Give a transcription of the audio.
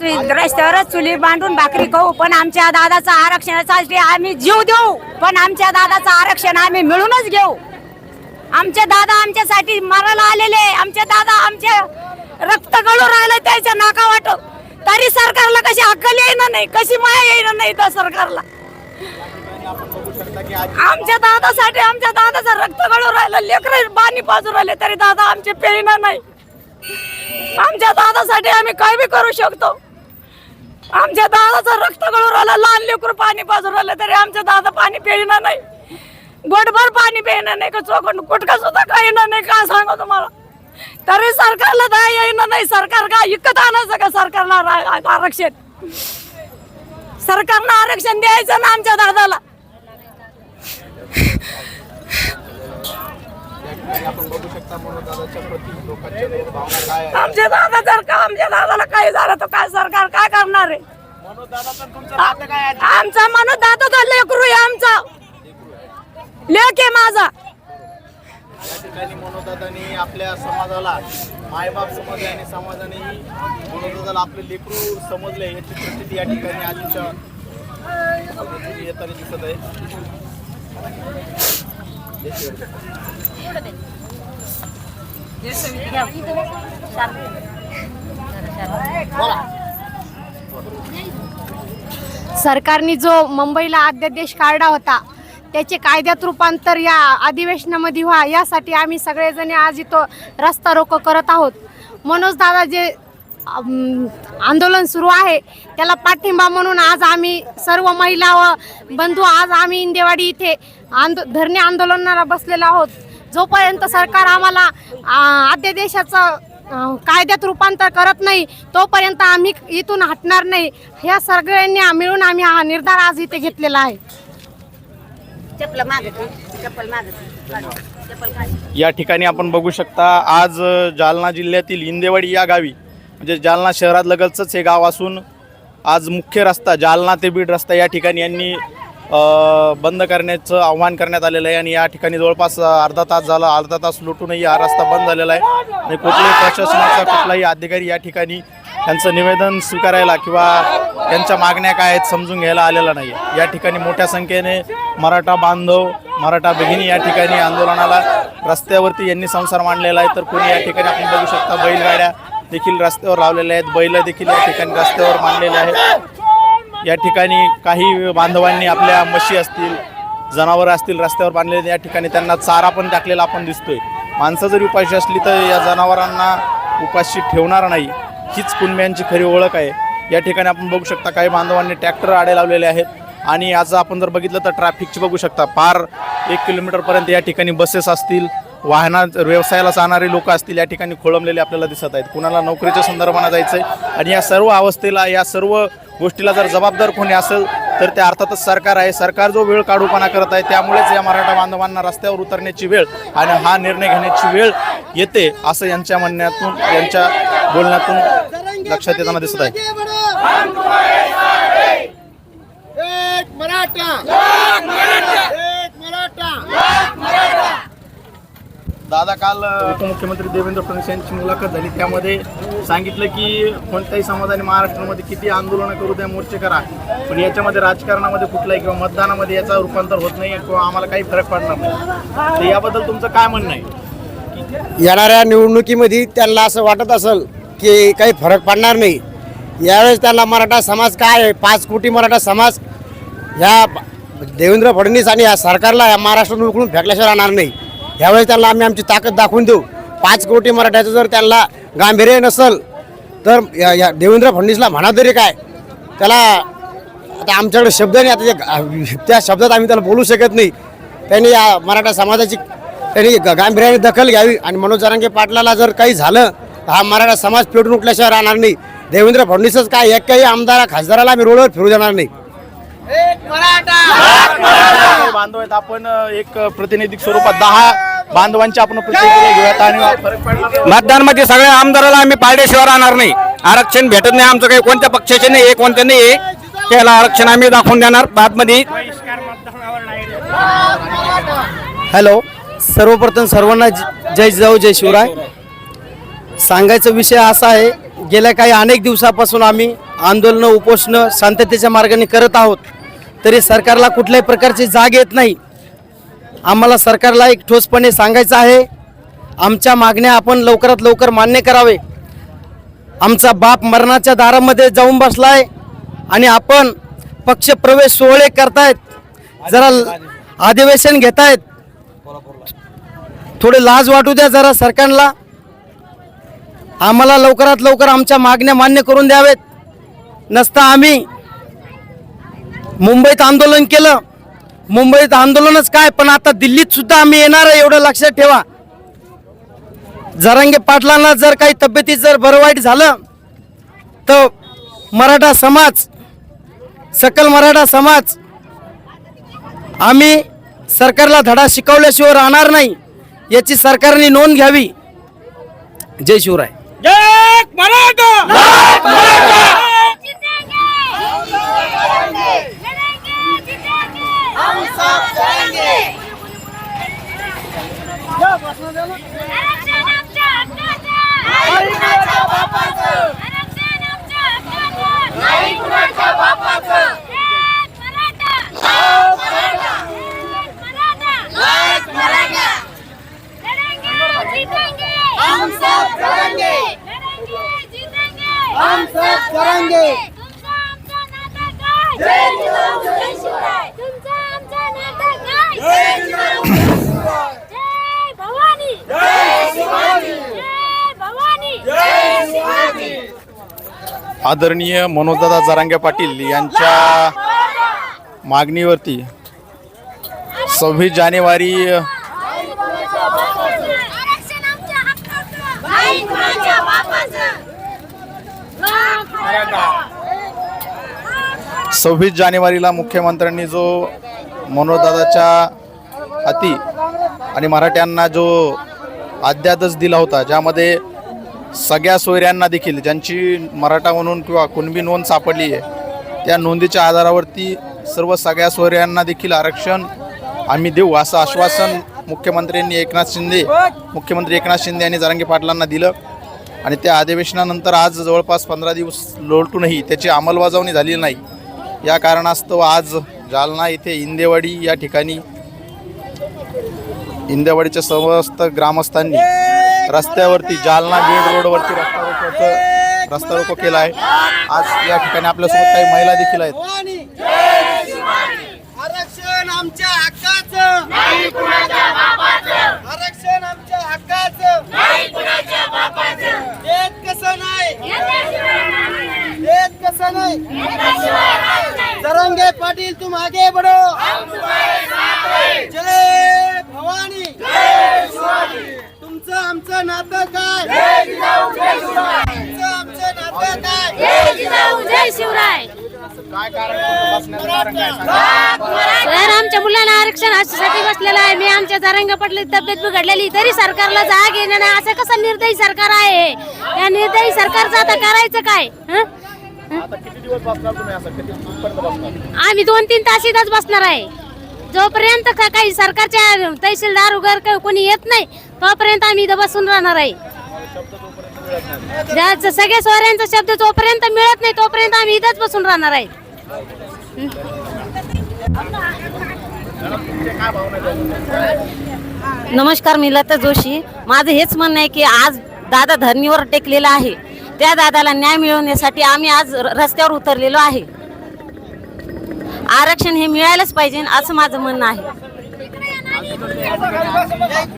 रस्त्यावर चुली बांधून भाकरी खाऊ पण आमच्या दादाचं आरक्षणासाठी आम्ही जीव देऊ पण आमच्या दादाचं आरक्षण आम्ही मिळूनच घेऊ. आमचे दादा आमच्यासाठी मरायला आलेले आमचे दादा आमचे रक्त गळू राहिलं त्याच्या नाका वाट तरी सरकारला कशी अक्कल येईना नाही कशी माया येईना नाही त्या सरकारला. आमच्या दादासाठी आमच्या दादाचं रक्त गळू राहिलं लेकर बाणी पाजू राहिले तरी दादा आमचे पेळीना नाही. आमच्या दादासाठी आम्ही काय बी करू शकतो? आमच्या दादाचं रक्त गळू राहिलं लहान लेकरू पाणी पाजू राहिलं तरी आमच्या दादा पाणी पिणार नाही. गोटभर पाणी पिणार नाही का चोखंड कुटका सुद्धा काही नाही का सांगू तुम्हाला? तरी सरकारला दया येणार नाही. सरकार का इकत आणायचं का सरकारला रा- आरक्षण? सरकारनं आरक्षण द्यायचं ना आमच्या दादाला. आपण बघू शकता म्हणून दादाच्या प्रति लोकांच्या भावना काय आहे आमच्या दादा जर का आमच्या दादाला काही झालं तर काय सरकार काय करणार आहे? मनोज दादाचं तुमचं नातं काय आहे? आमचा माणूस दादाचा लेकरू आहे आमचा. लेक आहे माझा. या ठिकाणी मनोदादांनी आपल्या समाजाला मायबाप समजले आणि समाजाने मनोदादाला आपले लेकरू समजले याची प्रचिती या ठिकाणी आजच्या अवधीतून येताना दिसत आहे. सरकारने जो मुंबईला अध्यादेश काढला होता त्याचे कायद्यात रूपांतर या अधिवेशनामध्ये व्हा यासाठी आम्ही सगळेजण आज इथं रस्ता रोको करत आहोत. मनोज दादा जे आंदोलन सुरू आहे. त्याला पाठिंबा म्हणून आज आम्ही सर्व महिला व बंधू आज आम्ही इंदेवाडी इथे आंदो धरणे आंदोलनाला बसलेलो आहोत. जोपर्यंत सरकार आम्हाला आ, अध्यादेशाचं कायद्यात रूपांतर करत नाही तोपर्यंत आम्ही इथून हटणार नाही. ह्या सगळ्यांनी मिळून आम्ही हा निर्धार आज इथे घेतलेला आहे. चप्पल मागत चप्पल मागत चप्पल या ठिकाणी आपण बघू शकता आज जालना जिल्ह्यातील इंदेवाडी या गावी म्हणजे जालना शहरात लगतच हे गाव असून आज मुख्य रस्ता जालना ते बीड रस्ता या ठिकाणी यांनी बंद करण्याचं आव्हान करण्यात आलेलं आहे आणि या ठिकाणी जवळपास अर्धा तास झाला अर्धा तास लुटूनही हा रस्ता बंद झालेला आहे. आणि कुठल्याही प्रशासनाचा कुठलाही अधिकारी या ठिकाणी त्यांचं निवेदन स्वीकारायला किंवा त्यांच्या मागण्या काय आहेत समजून घ्यायला आलेला नाही या ठिकाणी मोठ्या संख्येने मराठा बांधव मराठा भगिनी या ठिकाणी आंदोलनाला रस्त्यावरती यांनी संसार मांडलेला आहे. तर कोणी या ठिकाणी आपण बघू शकता बैलगाड्या देखील रस्त्यावर लावलेले आहेत. बैल देखील या ठिकाणी रस्त्यावर मांडलेले आहेत. या ठिकाणी काही बांधवांनी आपल्या म्हशी असतील जनावरं असतील रस्त्यावर बांधलेले या ठिकाणी त्यांना चारा पण टाकलेला आपण दिसतोय. माणसं जरी उपाशी असली तर या जनावरांना उपाशी ठेवणार नाही. हीच कुणब्यांची खरी ओळख आहे. या ठिकाणी आपण बघू शकता काही बांधवांनी ट्रॅक्टर आडे लावलेले आहेत. आणि आज आपण जर बघितलं तर ट्रॅफिकची बघू शकता. पार एक किलोमीटरपर्यंत या ठिकाणी बसेस असतील. वाहना व्यवसायाला जाणारे लोक असतील या ठिकाणी खोळंबलेले आपल्याला दिसत आहेत. कुणाला नोकरीच्या संदर्भानं जायचं आहे आणि या सर्व अवस्थेला या सर्व गोष्टीला जर जबाबदार कोणी असेल तर ते अर्थातच सरकार आहे. सरकार जो वेळ काढूपणा करत आहे त्यामुळेच या मराठा बांधवांना रस्त्यावर उतरण्याची वेळ आणि हा निर्णय घेण्याची वेळ येते असं यांच्या म्हणण्यातून यांच्या बोलण्यातून लक्षात येताना दिसत आहे एक मराठा एक मराठा दादा काल उपमुख्यमंत्री देवेंद्र फडणवीस यांची मुलाखत झाली. त्यामध्ये सांगितलं की कोणत्याही समाजाने महाराष्ट्रामध्ये किती आंदोलनं करू द्या मोर्चे करा. पण याच्यामध्ये राजकारणामध्ये कुठलाही किंवा मतदानामध्ये याचा रूपांतर होत नाही किंवा आम्हाला काही फरक पडणार नाही. तर याबद्दल तुमचं काय म्हणणं आहे? येणाऱ्या निवडणुकीमध्ये त्यांना असं वाटत असेल की काही फरक पडणार नाही. यावेळेस त्यांना मराठा समाज काय आहे? पाच कोटी मराठा समाज ह्या देवेंद्र फडणवीस आणि या सरकारला या महाराष्ट्रातून उकळून फेकल्याशिवाय राहणार नाही. यावेळेस त्यांना आम्ही आमची ताकद दाखवून देऊ. पाच कोटी मराठ्याचं जर त्यांना गांभीर्य नसेल तर या या देवेंद्र फडणवीसला म्हणा तरी काय? त्याला आता आमच्याकडे शब्द नाही आता ते त्या शब्दात आम्ही त्याला बोलू शकत नाही. त्यांनी या मराठा समाजाची त्यांनी ग- गांभीर्याने दखल घ्यावी आणि मनोज जरांगे पाटलाला जर काही झालं तर हा मराठा समाज पेटून उठल्याशिवाय राहणार नाही. देवेंद्र फडणवीसच काय एकही आमदारा खासदाराला आम्ही रोडवर फिरू देणार नाही. काही बांधव आहेत आपण एक प्रतिनिधिक स्वरूपात दहा बांधवांची आपण प्रतिक्रिया घेऊयात आणि मतदानमध्ये सगळ्या आमदाराला आम्ही पारडेशिवाय राहणार नाही. आरक्षण भेटत नाही आमचं काही. कोणत्या पक्षाचे नाही आहे कोणत्या नाही आहे त्याला आरक्षण आम्ही दाखवून देणार. बादमध्ये हॅलो. सर्वप्रथम सर्वांना ज- जय जाऊ जय शिवराय. सांगायचा विषय असा आहे गेल्या काही अनेक दिवसापासून आम्ही आंदोलनं उपोषणं शांततेच्या मार्गाने करत आहोत. तरी सरकारला कुठल्याही प्रकारची जाग येत नाही. आम्हाला सरकारला एक ठोसपणे सांगायचं आहे. आमच्या मागण्या आपण लवकरात लवकर मान्य करावे. आमचा बाप मरणाच्या दारामध्ये जाऊन बसला आहे आणि आपण पक्षप्रवेश सोहळे करतायत. जरा अधिवेशन घेतायत. थोडे लाज वाटू द्या जरा सरकारला. आम्हाला लवकरात लवकर आमच्या मागण्या मान्य करून द्यावेत. नसता आम्ही मुंबईत आंदोलन केलं. मुंबईत आंदोलनच काय पण आता दिल्लीत सुद्धा आम्ही येणार आहे एवढं लक्षात ठेवा. जरांगे पाटलांना जर काही तब्येतीत जर बरं वाईट झालं तर मराठा समाज सकल मराठा समाज आम्ही सरकारला धडा शिकवल्याशिवाय राहणार नाही याची सरकारने नोंद घ्यावी. जय शिवराय. मराठा सब करेंगे जीतेंगे हम सब करेंगे तुमचा आमचा नाता काय जय जिजाऊ जय शिवराय तुमचा आमचा नाता काय जय जिजाऊ जय भवानी जय शिवाजी जय भवानी जय शिवाजी आदरणीय मनोजदादा जरांगे पाटील यांच्या मागणीवरती सव्वीस जानेवारी सव्वीस जानेवारीला मुख्यमंत्र्यांनी जो मनोजदादाच्या हाती आणि मराठ्यांना जो अध्यादेश दिला होता ज्यामध्ये सगळ्या सोयऱ्यांना देखील ज्यांची मराठा म्हणून किंवा कुणबी नोंद सापडली आहे त्या नोंदीच्या आधारावरती सर्व सगळ्या सोयऱ्यांना देखील आरक्षण आम्ही देऊ असं आश्वासन मुख्यमंत्र्यांनी एकनाथ शिंदे मुख्यमंत्री एकनाथ शिंदे यांनी जरांगे पाटलांना दिलं. आणि त्या अधिवेशनानंतर आज जवळपास पंधरा दिवस लोटूनही त्याची अंमलबजावणी झालेली नाही. या कारणास्तव आज जालना येथे इंदेवाडी या ठिकाणी इंदेवाडीच्या समस्त ग्रामस्थांनी रस्त्यावरती जालना बीड रोडवरती रस्ता रोकोचं रस्ता रोको केला आहे. आज या ठिकाणी आपल्यासोबत काही महिला देखील आहेत. आरक्षण आमच्या हक्काचं. नाही कुणाच्या बापाचं आरक्षण आमच्या हक्काचं. नाही कुणाच्या बापाचं देत कसं नाही? देत कसं नाही? तरंगे पाटील तुम आगे बढ़ो जय भवानी. तुमचं आमचं नातं काय? तुमचं आमचं नातं काय? जय जिजाऊ जय शिवराय. सर आमच्या मुलांना आरक्षणसाठी बसलेलं आहे. मी आमच्या जरंग पटली तब्येत बिघडलेली तरी सरकारला जाग येणं नाही. असं कसं निर्दयी सरकार आहे? या निर्दयी सरकारचं आता करायचं काय? हं? आम्ही दोन तीन तास इथंच बसणार आहे. जोपर्यंत का- काही सरकारच्या तहसीलदार वगैरे कोणी येत नाही तोपर्यंत आम्ही इथं बसून राहणार आहे. ज्या- सगळ्या सोऱ्यांचा शब्द जोपर्यंत मिळत नाही तोपर्यंत आम्ही इथंच बसून राहणार आहे. नमस्कार मी लता जोशी. माझं हेच म्हणणं आहे की आज दादा धरणीवर टेकलेला आहे. त्या दादाला न्याय मिळवण्यासाठी आम्ही आज र- रस्त्यावर उतरलेलो आहे. आरक्षण हे मिळायलाच पाहिजे असं माझं म्हणणं आहे.